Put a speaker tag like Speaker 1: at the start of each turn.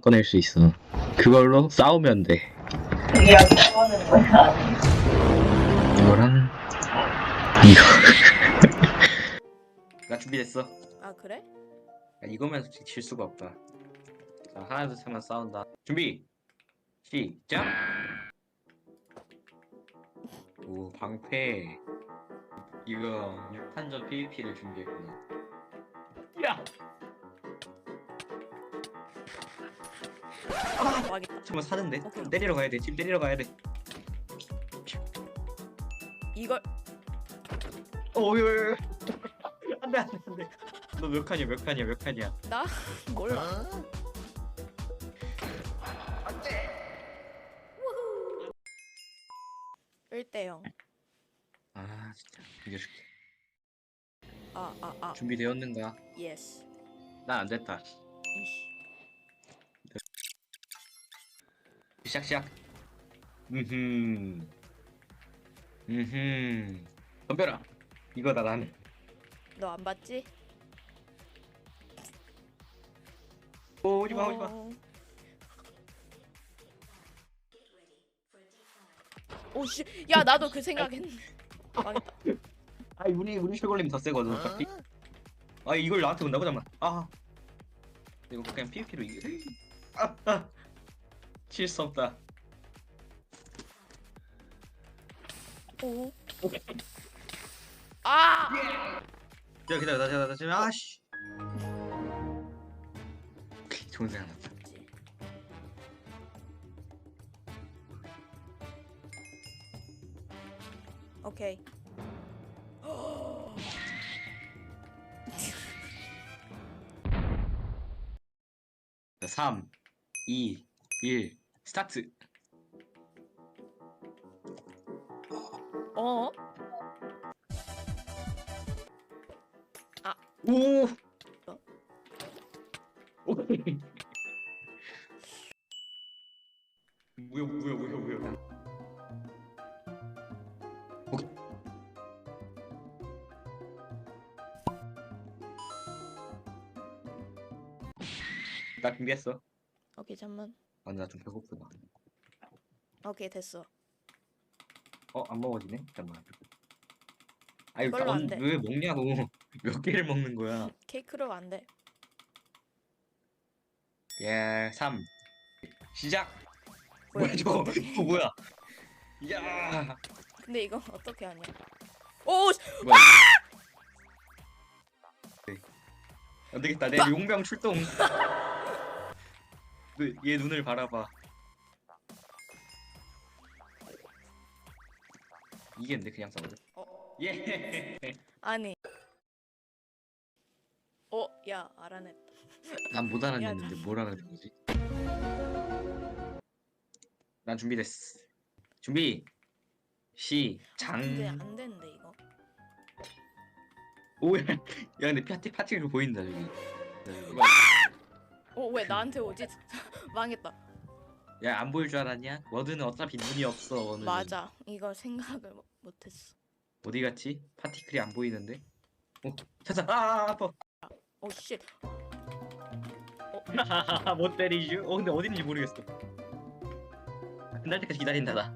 Speaker 1: 꺼낼 수 있어. 그걸로 싸우면 돼.
Speaker 2: 이게 하는 거야.
Speaker 1: 이거랑 이거. 나 준비됐어.
Speaker 3: 아 그래?
Speaker 1: 야, 이거면 질 수가 없다. 자, 하나 둘 셋만 싸운다. 준비. 시작. 오 방패. 이거 6탄전 PVP를 준비했구나. 야, 정말 사는데.
Speaker 3: 오케이.
Speaker 1: 때리러 가야 돼. 지금 때리러 가야 돼.
Speaker 3: 이걸
Speaker 1: 오유. 안돼 안돼 안돼. 너 몇 칸이야 몇 칸이야 몇 칸이야.
Speaker 3: 나 몰라. 1대 0.
Speaker 1: 아 진짜 이겨줄게.
Speaker 3: 아, 아, 아.
Speaker 1: 준비되었는가?
Speaker 3: 예스.
Speaker 1: 난 안 됐다.
Speaker 3: 이씨.
Speaker 1: 시작 시작. 음흠. 음흠. 덤벼라. 이거다 나는.
Speaker 3: 너 안 봤지?
Speaker 1: 오, 오지마 오지마.
Speaker 3: 어. 오씨, 야 나도 그 생각했는데. 망했다.
Speaker 1: 아이 우리 우리 쉐골님 더 세거든 어차피. 아 이걸 나한테 온다고 잠만. 아. 이거 그냥 PVP로 이겨. 아, 아. 칠수 없다.
Speaker 3: 오. 아!
Speaker 1: 야 기다려 나 기다려 나 지금 아씨. 오케이 좋은 생각 났다.
Speaker 3: 오케이.
Speaker 1: 자, 3, 2, 1 스타트.
Speaker 3: 어?
Speaker 1: 오.
Speaker 3: 어?
Speaker 1: 오케이. 뭐야 뭐야 뭐야 뭐야. 오케이. 나 준비했어.
Speaker 3: 오케이 잠만.
Speaker 1: 아, 나좀 배고프다.
Speaker 3: 오케이 됐어.
Speaker 1: 어, 안 먹어지네. 잠깐만. 아니,
Speaker 3: 이걸로 안 돼.
Speaker 1: 왜 먹냐고. 몇 개를 먹는 거야?
Speaker 3: 케이크로 안 돼.
Speaker 1: 예, 3. 시작.
Speaker 3: 뭐야,
Speaker 1: 뭐야
Speaker 3: 이거
Speaker 1: 저거? 이거 뭐야? 야.
Speaker 3: 근데 이거 어떻게 하냐? 오! 씨!
Speaker 1: 뭐야? 네. 안 되겠다. 내 용병 출동. 너, 얘 눈을 바라봐. 이겠는데 그냥 싸우자.
Speaker 3: 어,
Speaker 1: 예.
Speaker 3: 아니. 어, 야 알아냈다.
Speaker 1: 난 못 알아냈는데 뭘 알아낸 거지? 난 준비됐어. 준비. 시작.
Speaker 3: 근데 안 되는데 이거.
Speaker 1: 오야. 야 근데 파티 파티가 보인다 저기.
Speaker 3: 어 왜 나한테 오지? 망했다.
Speaker 1: 야 안 보일 줄 알았냐? 워드는 어차피 눈이 없어. 워드는.
Speaker 3: 맞아. 이걸 생각을 못- 못했어.
Speaker 1: 어디 갔지? 파티클이 안 보이는데? 어 찾아. 아 아파.
Speaker 3: 오 씨.
Speaker 1: 못 때리죠? 어 근데 어딘지 모르겠어. 끝날 때까지 기다린다 나.